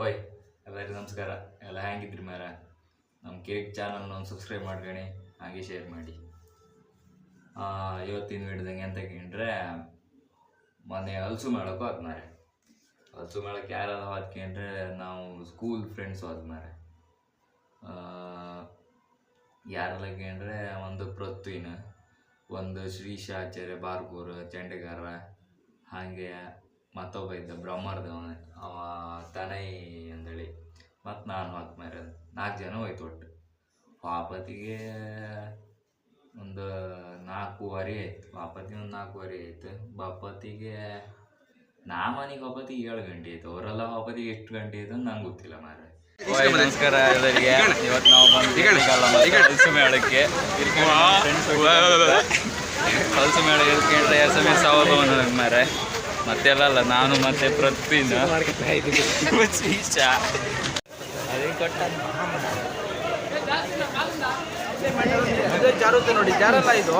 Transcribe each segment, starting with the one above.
ಓಯ್, ಎಲ್ಲರಿಗೂ ನಮಸ್ಕಾರ. ಎಲ್ಲ ಹ್ಯಾಂಗಿದ್ರಿ ಮಾರ ನಮ್ಮ ಕೇಕ್ ಚಾನಲ್ನ ಒಂದು ಸಬ್ಸ್ಕ್ರೈಬ್ ಮಾಡ್ಕೊಳ್ಳಿ ಹಾಗೆ ಶೇರ್ ಮಾಡಿ. ಇವತ್ತಿನ ವಿಡಿಯೋದಂಗೆ ಅಂತ ಕೇಳಿದ್ರೆ, ಮೊನ್ನೆ ಹಲಸು ಮೇಳಕ್ಕೂ ಹೋದ್ ಮಾರೆ ಹಲಸು ಮೇಳಕ್ಕೆ ಯಾರೆಲ್ಲ ಹೋದ್ಕೊಂಡ್ರೆ ನಾವು ಸ್ಕೂಲ್ ಫ್ರೆಂಡ್ಸ್ ಹೋದ್ ಮಾರೆ ಯಾರೆಲ್ಲ ಕೇಳಿದ್ರೆ, ಒಂದು ಪೃಥ್ವಿನ ಒಂದು ಶ್ರೀಶಾಚಾರ್ಯ ಬಾರ್ಕೂರ್ ಚಂಡಗಾರ, ಹಾಗೆ ಮತ್ತೊಬ್ಬ ಇದ್ದ ಬ್ರಹ್ಮರ್ದ ಅವ ತನೈ ಅಂದೇಳಿ ಮತ್ತು ನಾನು ಹೋದ್ ಮೇರೆ ನಾಲ್ಕು ಜನ ಹೋಯ್ತು ಒಟ್ಟು. ವಾಪತಿಗೆ ಒಂದು ನಾಲ್ಕೂವರೆ ಆಯ್ತು. ವಾಪತಿ ಒಂದು ನಾಲ್ಕೂವರೆ ಆಯ್ತು. ಬಾಪತಿಗೆ ನಾ ಮನೆಗೆ ವಾಪತಿಗೆ ಏಳು ಗಂಟೆ ಆಯ್ತು. ಅವರೆಲ್ಲ ಬಾಪತಿ ಎಷ್ಟು ಗಂಟೆ ಆಯ್ತು ಅಂತ ನಂಗೆ ಗೊತ್ತಿಲ್ಲ ಮಾರೆ ನಮಸ್ಕಾರ ಎಲ್ಲರಿಗೆ. ಇವತ್ತು ನಾವು ಬಂದು ಕಲಸು ಮೇಳಕ್ಕೆ. ಕಲಸು ಮೇಳ ಇರ್ಕೊಂಡ್ರೆ ಎರಡು ಸಮಯ ಸಾವಿರ ಮಾರೆ ಮತ್ತೆಲ್ಲ ಅಲ್ಲ ನಾನು ಮತ್ತೆ ಶ್ರೀಶ ಅದೇ ಜಾರುತ್ತೆ ನೋಡಿ ಜಾರಲ್ಲ ಇದು.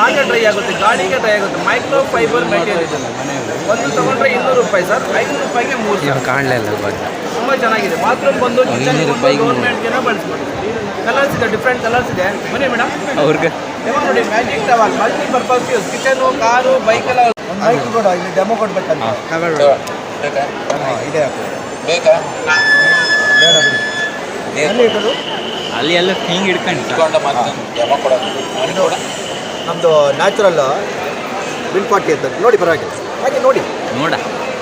ಹಾಗೆ ಡ್ರೈ ಆಗುತ್ತೆ ಗಾಳಿಗೆ ಡ್ರೈ ಆಗುತ್ತೆ. ಮೈಕ್ರೋ ಫೈಬರ್ ಮೆಟೀರಿಯಲ್ ಇದು. ಒಂದು ತಗೊಂಡ್ರೆ ಇನ್ನೂರು ರೂಪಾಯಿ ಸರ್. ಐನೂರು ರೂಪಾಯಿಗೆ ಮೂರು ಸರ್. ಕಾಣಲಿಲ್ಲ ಬಟ್ ತುಂಬ ಚೆನ್ನಾಗಿದೆ. ಬಾತ್ರೂಮ್ ಬಂದು ಕಿಚನ್ ಗೌರ್ಮೆಂಟ್ಗೆನ ಬಳಸ್ಬೋದು. ಕಲರ್ಸ್ ಇದೆ ಡಿಫ್ರೆಂಟ್ ಕಲರ್ಸ್ ಇದೆ. ಬನ್ನಿ ಮೇಡಮ್ ಅವ್ರಿಗೆ. ನೋಡಿ magic towel multi purpose use kitchen car bike bike ಕೊಡು ಇಲ್ಲಿ ಡೆಮೋ ಕೊಡ್ಬೇಕಂತ. ತಗೊಳ್ಳಿ. ಇದೆ ಬೇಕಾ? ಬೇಡ ಬಿಡಿ. ಎಲ್ಲಿ ಅಲ್ಲಿ ಎಲ್ಲ ಹಿಂಗೆ ಹಿಡ್ಕೊಂಡು ಇದು ನಮ್ಮದು ನ್ಯಾಚುರಲ್ ಬಿಲ್ ಪಾಟಿ ಅಂತ ನೋಡಿ ಪರವಾಗಿಲ್ಲ. ಹಾಗೆ ನೋಡಿ. ನೋಡ.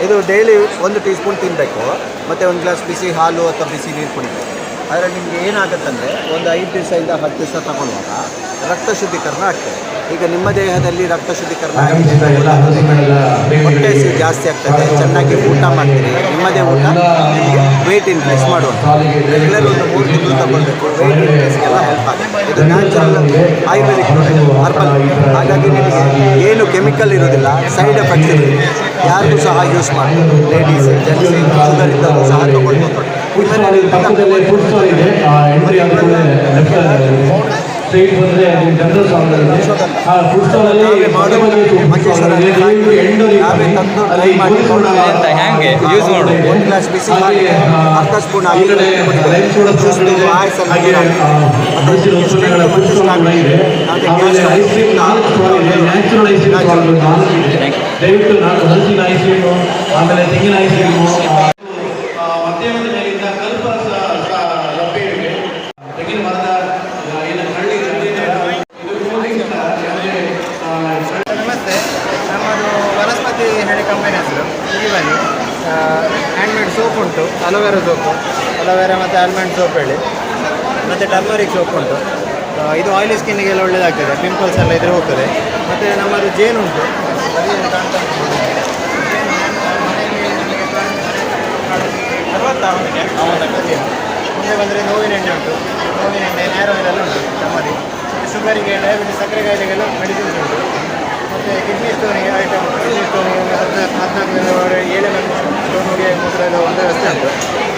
ಇದು ಡೈಲಿ ಒಂದು ಟೀ ಸ್ಪೂನ್ ತಿನ್ನಬೇಕು ಮತ್ತೆ ಒಂದು ಗ್ಲಾಸ್ ಬಿಸಿ ಹಾಲು ಅಥವಾ ಬಿಸಿ ನೀರು ಕುಡಿಬೇಕು. ಅದರಲ್ಲಿ ನಿಮಗೆ ಏನಾಗುತ್ತಂದರೆ ಒಂದು ಐದು ದಿವಸದಿಂದ ಹತ್ತು ದಿವಸ ತಗೊಳ್ಳುವಾಗ ರಕ್ತ ಶುದ್ಧೀಕರಣ ಆಗ್ತದೆ. ಈಗ ನಿಮ್ಮ ದೇಹದಲ್ಲಿ ರಕ್ತ ಶುದ್ಧೀಕರಣ. ಹೊಟ್ಟೆ ಹಸಿವು ಜಾಸ್ತಿ ಆಗ್ತದೆ. ಚೆನ್ನಾಗಿ ಊಟ ಮಾಡ್ತೀರಿ. ನಿಮ್ಮದೇ ಊಟ ನಿಮಗೆ ವೆಯ್ಟ್ ಇನ್ಕ್ರೀಸ್ ಮಾಡುವಂಥ ರೆಗ್ಯುಲರ್ ಒಂದು ಮೂರು ತಿಂಗಳು ತಗೊಳ್ಬೇಕು. ವೆಯ್ಟ್ ಇನ್ಕ್ರೀಸ್ಗೆಲ್ಲ ಹೆಲ್ಪ್ ಆಗುತ್ತೆ. ಇದು ನ್ಯಾಚುರಲ್ ಆಯುರ್ವೇದಿಕ್ ಹರ್ಬಲ್ ಹಾಗಾಗಿ ನಿಮಗೆ ಏನು ಕೆಮಿಕಲ್ ಇರೋದಿಲ್ಲ ಸೈಡ್ ಎಫೆಕ್ಟ್ಸ್ ಇರೋದಿಲ್ಲ ಯಾರಿಗೂ ಸಹ ಯೂಸ್ ಮಾಡ್ಬೋದು. ಲೇಡೀಸ್ ಜೆಂಟ್ಸ್ ಶುಗರ್ ಇದ್ದವರು ಸಹ ತಗೊಳ್ಬೋದು. ಪಕ್ಕದಲ್ಲೇ ಫುಡ್ ಸ್ಟಾಲ್ ಇದೆ. ಆ ಎಂಟ್ರಿ ಆದ ಕೂಡಲೇ ಸ್ಟ್ರೈಟ್ ಬಂದ್ರೆ ಅಲ್ಲಿ ಜನರಲ್ ಸ್ಟಾಲ್ ಇದೆ ಆ ಫುಡ್ ಸ್ಟಾಲ್ ಮಾಡಿ ಫುಡ್ ಸ್ಟಾಲ್ ಮಾಡಿ ಎಂತ ಹೆಂಗೆ ಯೂಸ್ ಮಾಡೋದು. ಒಂದು ಗ್ಲಾಸ್ ಬಿಸಿ ಹಾಗೆ ಅರ್ಧ ಸ್ಪೂನ್ ಸ್ಟಾಲ್ ಫುಡ್ ಸ್ಟಾಲ್ ಆಮೇಲೆ ಐಸ್ ಕ್ರೀಮ್ ನಾಲ್ಕು ಸ್ಟಾಲ್ ಇದೆ. ನ್ಯಾಚುರಲ್ ಐಸ್ ಕ್ರೀಮ್ ಸ್ಟಾಲ್ ನಾಲ್ಕು ಇದೆ. ದಯವಿಟ್ಟು ನಾಲ್ಕು ಹಲಸಿನ ಐಸ್ ಕ್ರೀಮು ಆಮೇಲೆ ತೆಂಗಿನ ಐಸ್ ಕ್ರೀಮು ಮಧ್ಯಾಹ್ನದ ಮೇಲಿಂದ ಕಲ್ಪ ಲಭ್ಯ ಇದೆ ತೆಂಗಿನ ಮರದ ಆ, ಏನು ಕಳ್ಳಿ ಇದೆ, ಇದು ಕೂಲಿಂಗ್ ಯಾವುದೇ ಆ, ನಮಸ್ತೆ. ನಮ್ಮದು ವನಸ್ಪತಿ ಹೇಳಿ ಕಂಪನಿ ಹೆಸರು ಈವನಿ ಹ್ಯಾಂಡ್ಮೇಡ್ ಸೋಪ್ ಉಂಟು aloe vera soap aloe vera ಮತ್ತು ಆಲ್ಮಂಡ್ ಸೋಪ್ ಹೇಳಿ ಮತ್ತು ಟರ್ಮರಿಕ್ ಸೋಪ್ ಉಂಟು. ಇದು ಆಯಿಲಿ ಸ್ಕಿನ್ನಿಗೆಲ್ಲ ಒಳ್ಳೆಯದಾಗ್ತದೆ ಪಿಂಪಲ್ಸ್ ಎಲ್ಲ ಇದ್ರೆ ಹೋಗ್ತದೆ. ಮತ್ತು ನಮ್ಮದು ಜೇನು ಉಂಟು ಕಾಣ್ತಾ ಉಂಟು. ಮನೆಯಲ್ಲಿ ನಿಮಗೆ ಅರವತ್ತಾ ಅವನಿಗೆ? ಜೇನು. ಮುಂದೆ ಬಂದರೆ ನೋವಿನ ಎಣ್ಣೆ ಉಂಟು. ನೋವಿನ ಎಣ್ಣೆ ನೇರ ಆಯಿಲ್ ಎಲ್ಲ ಉಂಟು ನಮ್ಮಲ್ಲಿ. ಶುಗರಿಗೆ ಡಯಾಬಿಟಿಸ್ ಸಕ್ಕರೆ ಕಾಯಿಲೆಗೆಲ್ಲ ಮೆಡಿಸಿನ್ಸ್ ಉಂಟು. ಮತ್ತು ಕಿಡ್ನಿ ಸ್ಟೋನಿಗೆ ಐಟಮ್ ಕಿಡ್ನಿ ಸ್ಟೋನಿಗೆ ಒಂದು ಹದಿನಾಲ್ಕು ಹದಿನಾಲ್ಕು ದಿನದವರೆ ಏಳು ಸ್ಟೋನಿಗೆ ಎಲ್ಲ ಒಂದು ವ್ಯವಸ್ಥೆ ಉಂಟು.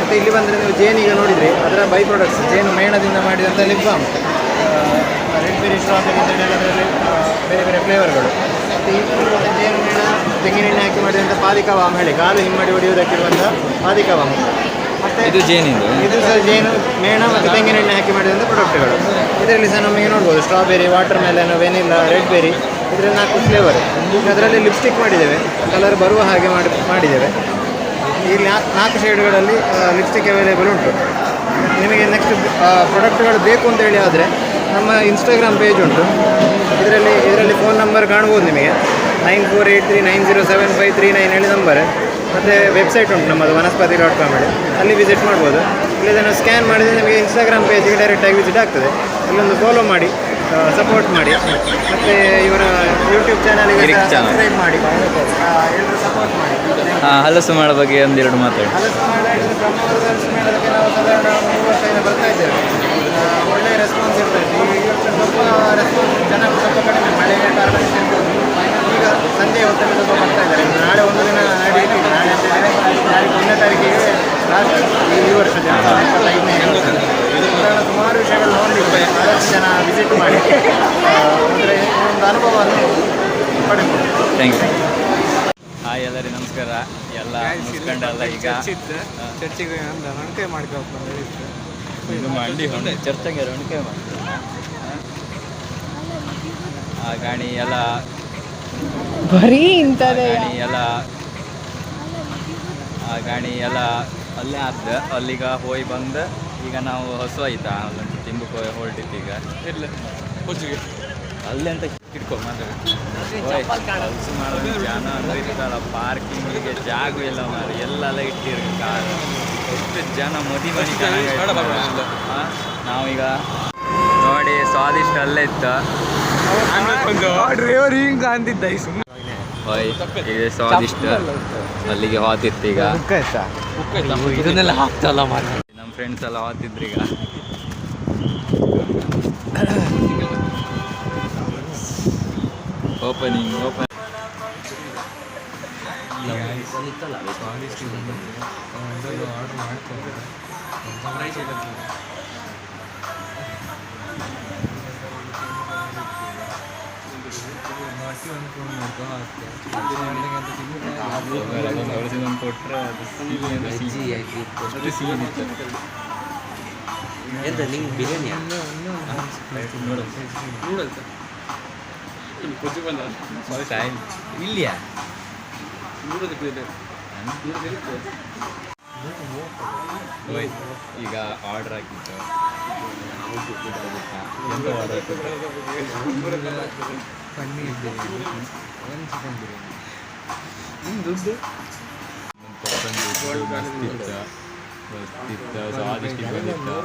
ಮತ್ತು ಇಲ್ಲಿ ಬಂದರೆ ನೀವು ಜೇನಿಗೆ ನೋಡಿದರೆ ಅದರ ಬೈ ಪ್ರಾಡಕ್ಟ್ಸ್ ಜೇನು ಮೇಣದಿಂದ ಮಾಡಿದಂಥ lip balm red berry strawberry ಬೇರೆ ಬೇರೆ ಫ್ಲೇವರ್ಗಳು ಮತ್ತು ಈ ತೆಂಗಿನೆಣ್ಣೆ ಜೇನು ಮೇಣ ತೆಂಗಿನ ಎಣ್ಣೆ ಹಾಕಿ ಮಾಡಿದಂಥ ಪಾದಿಕವಾಮ ವಾಮ್ ಹೇಳಿ. ಕಾಲು ಹಿಮ್ಮಡಿ ಹೊಡೆಯುವುದಕ್ಕಿರುವಂಥ ಪಾದಿಕವಾಮ ವಾಮ್. ಮತ್ತು ಇದು ಜೇನಿಂದು. ಇದು ಸಹ ಜೇನು ಮೇಣ ಮತ್ತು ತೆಂಗಿನೆಣ್ಣೆ ಹಾಕಿ ಮಾಡಿದಂಥ ಪ್ರಾಡಕ್ಟ್ಗಳು ಇದರಲ್ಲಿ ಸಹ ನಮಗೆ ನೋಡ್ಬೋದು strawberry watermelon vanilla red berry ಇದರಲ್ಲಿ ನಾಲ್ಕು ಫ್ಲೇವರ್ ಅದರಲ್ಲಿ ಲಿಪ್ಸ್ಟಿಕ್ ಮಾಡಿದ್ದೇವೆ. ಕಲರ್ ಬರುವ ಹಾಗೆ ಮಾಡಿ ಮಾಡಿದ್ದೇವೆ. ಇಲ್ಲಿ ನಾಲ್ಕು ಶೇಡ್ಗಳಲ್ಲಿ ಲಿಪ್ಸ್ಟಿಕ್ ಅವೈಲೇಬಲ್ ಉಂಟು. ನಿಮಗೆ ನೆಕ್ಸ್ಟ್ ಪ್ರಾಡಕ್ಟ್ಗಳು ಬೇಕು ಅಂತೇಳಿ ಆದರೆ ನಮ್ಮ ಇನ್ಸ್ಟಾಗ್ರಾಮ್ ಪೇಜ್ ಉಂಟು. ಇದರಲ್ಲಿ ಇದರಲ್ಲಿ ಫೋನ್ ನಂಬರ್ ಕಾಣ್ಬೋದು ನಿಮಗೆ. Nine four eight three nine zero seven five three nine ಹೇಳಿ ನಂಬರ್ ಮತ್ತು ವೆಬ್ಸೈಟ್ ಉಂಟು ನಮ್ಮದು ವನಸ್ಪತಿ ಡಾಟ್ ಕಾಮ್ ಹೇಳಿ ಅಲ್ಲಿ ವಿಸಿಟ್ ಮಾಡ್ಬೋದು. ಇಲ್ಲಿ ಇದನ್ನು ಸ್ಕ್ಯಾನ್ ಮಾಡಿದರೆ ನಿಮಗೆ ಇನ್ಸ್ಟಾಗ್ರಾಮ್ ಪೇಜಿಗೆ ಡೈರೆಕ್ಟಾಗಿ ವಿಸಿಟ್ ಆಗ್ತದೆ. ಇಲ್ಲೊಂದು ಫಾಲೋ ಮಾಡಿ ಸಪೋರ್ಟ್ ಮಾಡಿ. ಮತ್ತು ಇವರ ಯೂಟ್ಯೂಬ್ ಚಾನಲ್ಗೆ. ಸಬ್ಸ್ಕ್ರೈಬ್ ಮಾಡಿ. ಎಲ್ಲರೂ ಸಪೋರ್ಟ್ ಮಾಡಿ. ಹಾಂ ಹಲಸು ಮಾಡ ಬಗ್ಗೆ ಒಂದೆರಡು ಮಾತಾಡಿ. ಹಲಸು ನಾವು ಸಾಧಾರಣ ಮೂರು ವರ್ಷದಿಂದ ಬರ್ತಾ ಇದ್ದೇವೆ. ಒಳ್ಳೆ ರೆಸ್ಪಾನ್ಸ್ ಇರ್ತೈತಿ ಸ್ವಲ್ಪ ರೆಸ್ಪಾನ್ಸ್ ಜನ ಸ್ವಲ್ಪ ಕಡಿಮೆ. ಮಳೆ ಕಾರಣ. ಈಗ ಸಂಜೆ ಹೊತ್ತಲ್ಲಿ ಸ್ವಲ್ಪ ಬರ್ತಾ ಇದ್ದಾರೆ. ನಾಳೆ ಒಂದು ದಿನ ನಾಳೆ ನಾಳೆ ಅಂತ ತಾರೀಕು ಒಂದನೇ ತಾರೀಕಿಗೆ ಲಾಸ್ಟ್ ಈ ವರ್ಷ ಜನ ಇಪ್ಪತ್ತೈದನೇ ಸುಮಾರು ವಿಷಯಗಳು ನೋಡಲಿಕ್ಕೆ ಆದಷ್ಟು ಜನ ವಿಸಿಟ್ ಮಾಡಿ. ಅಂದರೆ ಒಂದು ಅನುಭವವನ್ನು ಪಡೆದುಕೊಂಡು ಥ್ಯಾಂಕ್ ಯು ಹಾಯ್ ಎಲ್ಲರಿಗೆ ನಮಸ್ಕಾರ. ಎಲ್ಲ ಮುಗಿಸ್ಕೊಂಡಲ್ಲ ಈಗ. ಚರ್ಚಿಗೆ ಮಾಡ್ಕೋಬೇಕು ಇದು ಮಂಡಿ ಚರ್ಚಂಗೆ ಹೊಂಡಿಕೆ ಮಾಡಿ ಆ ಗಾಣಿ ಎಲ್ಲ ಬರೀ ಇಂಥದ್ದೇ ಗಾಣಿ ಎಲ್ಲ ಆ ಗಾಣಿ ಎಲ್ಲ ಅಲ್ಲೇ ಆದ ಅಲ್ಲಿಗ ಹೋಗಿ ಬಂದು ಈಗ ನಾವು ಹಸು ಆಯ್ತಾ ಅಲ್ಲೊಂದು ತಿಂಬಕ್ಕೆ ಹೋಗಿ ಹೊರಟಿತ್ತು ಈಗ. ಇಲ್ಲ ಅಲ್ಲಿ ಅಂತ ಇಟ್ಕೊ ಮಾತ್ರ. ಹಲ್ಸು ಮಾಡೋ ಜನ ಅಂದ್ರೆ ಇರ್ತಾರ ಪಾರ್ಕಿಂಗಿಗೆ ಜಾಗ ಇಲ್ಲ ಮಾರಿ ಎಲ್ಲೆಲ್ಲ ಇಟ್ಟಿರು ಕಾರ್. ಎಷ್ಟು ಜನ ಮದಿ ಮನಿ ನಾವೀಗ ನೋಡಿ ಸ್ವಾದಿಷ್ಟ ಅಲ್ಲೇ ಇತ್ತು. ಡ್ರೈವರ್ ಹಿಂಗೆ ಅಂತಿದ್ದ ಈ ಸುಮ್ಮನೆ ಈಗ ಸ್ವಾದಿಷ್ಟ. ಅಲ್ಲಿಗೆ ಹಾತಿತ್ತು ಈಗ. ಇದನ್ನೆಲ್ಲ ಹಾಕ್ತಲ್ಲ ಮಾಡಿ ನಮ್ಮ ಫ್ರೆಂಡ್ಸ್ ಎಲ್ಲ ಹಾತಿದ್ರು ಈಗ. ಓಪನಿಂಗ್ ಓಪನ್ ಕೊಟ್ಟರೆ ಅದು ಸಿಹಿ ಅಂದ್ರೆ ಸಿಹಿ. ಅಷ್ಟು ಸಿಹಿ ಇತ್ತು ಎಂತ ನಿಂಗೆ ಬಿರಿಯಾನಿ ಇಲ್ಲಿಯಾ? ಹೋಯ್ ಈಗ ಆರ್ಡರ್ ಹಾಕಿತ್ತು ಆರ್ಡರ್ ಪನ್ನೀರ್ ಬಿರಿಯಾನಿ ಒಂದು ಚಿಕನ್ ಬಿರಿಯಾನಿ ನಿಮ್ಮ ದುಡ್ಡು ಸ್ವಾದಿಷ್ಟ ಬಂದಿತ್ತು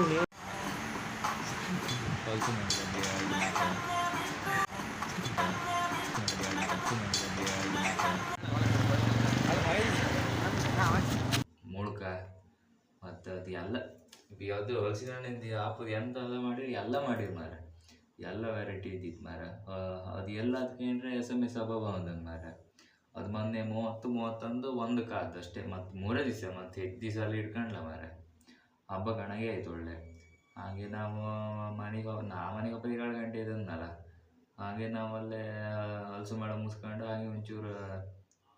ಎಲ್ಲ ಯಾವುದು ಹಲಸಿನ ಹಣ್ಣಿಂದ ಆಪು ಎಂತೆಲ್ಲ ಮಾಡಿ, ಎಲ್ಲ ಮಾಡಿರ್ ಮಾರ ಎಲ್ಲ ವೆರೈಟಿ ಇದ್ದಿತ್ತು ಮಾರ ಅದು ಎಲ್ಲದಕ್ಕೆ ಎಸ್ ಎಂ ಎಸ್ ಹಬ್ಬ ಬಂದಂಗೆ ಮಾರ ಅದು ಮೊನ್ನೆ ಮೂವತ್ತು, ಮೂವತ್ತೊಂದು, ಒಂದು ಕಾದು ಅಷ್ಟೇ. ಮತ್ತು ಮೂರೇ ದಿವಸ, ಮತ್ತು ಹೆಚ್ಚು ದಿವಸ ಅಲ್ಲಿ ಇಟ್ಕೊಂಡ್ಲ ಮಾರ ಹಬ್ಬ ಕಣಗೆ ಆಯ್ತು ಒಳ್ಳೆ. ಹಾಗೆ ನಾವು ಮನೆಗೆ ನಾ ಮನೆಗೆ ಒಬ್ಬ ಏಳು ಗಂಟೆ ಇದನ್ನಲ್ಲ ಹಾಗೆ ನಾವು ಅಲ್ಲೇ ಹಲಸು ಮಾಡ ಮುಗಿಸ್ಕೊಂಡು ಹಾಗೆ ಒಂಚೂರು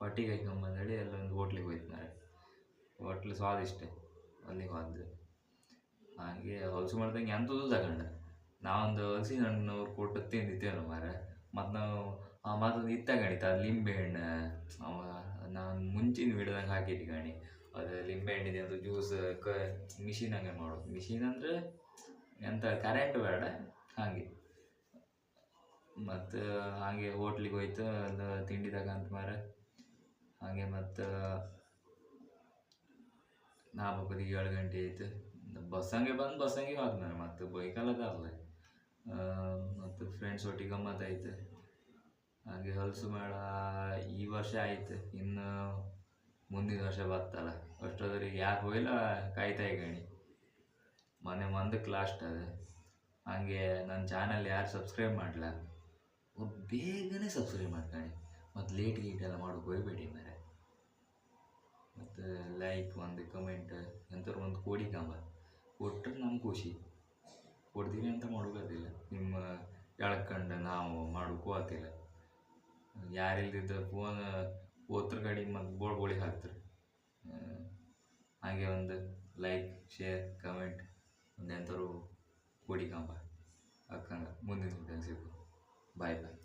ಹೊಟ್ಟಿಗೆ ಹಾಕೊಂಬಂದೇಳಿ ಅಲ್ಲೊಂದು ಹೋಟ್ಲಿಗೆ ಹೋಯ್ತು ಮಾರೆ ಹೋಟ್ಲು ಸ್ವಾದಿಷ್ಟ. ಅಲ್ಲಿಗೆ ಹೋದ್ದು ಹಾಗೆ ಹೊಲಸು ಮಾಡ್ದಂಗೆ ಎಂಥದ್ದು ತಗೊಂಡ. ನಾವೊಂದು ಹಲಸಿನ ಹಣ್ಣು ಕೊಟ್ಟು ತಿಂದಿದ್ದೇವೆ ಮಾರೆ ಮತ್ತು ನಾವು ಮತ್ತು ಇತ್ತ ಗಣಿತ ಅದು ಲಿಂಬೆ ಹಣ್ಣು. ಅವ ನಾನು ಮುಂಚಿನ ಬಿಡ್ದಂಗೆ ಹಾಕಿಟ್ಟು ಗಣಿ. ಅದು ಲಿಂಬೆ ಹಣ್ಣಿದೆ ಅದು ಜ್ಯೂಸ್ ಕ ಮಿಷಿನ್ ಹಂಗೆ ಮಾಡೋದು. ಮಿಷಿನ್ ಅಂದರೆ ಎಂಥ ಕರೆಂಟ್ ಬೇಡ, ಹಾಗೆ. ಮತ್ತು ಹಾಗೆ ಹೋಟ್ಲಿಗೆ ಹೋಯ್ತು ಅದು ತಿಂಡಿ ತಗಂತ ಮಾರ ಹಾಗೆ ಮತ್ತು ನಾ ಏಳು ಗಂಟೆ ಆಯ್ತು. ಬಸ್ಸಂಗೆ ಬಂದು ಬಸ್ಸಂಗೆ ಹೋದ್ ನಾನು ಮತ್ತು ಬೈಕಲ್ಲ ಅಲ್ಲ ಮತ್ತು ಫ್ರೆಂಡ್ಸ್ ಒಟ್ಟಿಗೆ ಗಮ್ಮತ್ತಾಯ್ತು. ಹಾಗೆ ಹಲಸು ಮೇಳ ಈ ವರ್ಷ ಆಯ್ತು. ಇನ್ನು ಮುಂದಿನ ವರ್ಷ ಬರ್ತಲ್ಲ ಅಷ್ಟೊತ್ತರಿಗೆ ಯಾಕೆ ಹೋಗಿಲ್ಲ ಕಾಯ್ತಾ ಗಣಿ ಮೊನ್ನೆ ಮಂದಕ್ಕೆ ಲಾಸ್ಟ್ ಅದು. ಹಾಗೆ ನನ್ನ ಚಾನಲ್ ಯಾರು ಸಬ್ಸ್ಕ್ರೈಬ್ ಮಾಡಲ್ಲ ಬೇಗನೆ ಸಬ್ಸ್ಕ್ರೈಬ್ ಮಾಡ್ಕೊಳ್ಳಿ. ಮತ್ತು ಲೇಟ್ ಗೀಟ್ ಎಲ್ಲ ಮಾಡೋಕೆ ಹೋಗ್ಬೇಡಿ ಮೇರೆ ಮತ್ತು ಲೈಕ್ ಒಂದು ಕಮೆಂಟ್ ಎಂಥವ್ರು ಒಂದು ಕೋಡಿ ಕಂಬ. ಕೊಟ್ಟರೆ ನಮ್ಮ ಖುಷಿ. ಕೊಡ್ತೀವಿ ಅಂತ ಮಾಡೋಕ್ಕಾಗಲಿಲ್ಲ ನಿಮ್ಮ ಎಳ್ಕಂಡು ನಾವು ಮಾಡೋಕ್ಕೂ ಆಗ್ತಿಲ್ಲ ಯಾರಿಲ್ದಿದ್ದ ಫೋನ್ ಓತ್ರ ಗಾಡಿ ಮತ್ತು ಬೋಳ್ ಬೋಳಿ ಹಾಕ್ತಾರೆ. ಹಾಗೆ ಒಂದು ಲೈಕ್ ಶೇರ್ ಕಮೆಂಟ್ ಒಂದು ಎಂಥವ್ರು ಕೋಡಿ ಕಂಬ. ಹಾಕಂಗ ಮುಂದಿನ ಸಿಗು ಬಾಯ್ ಬಾಯ್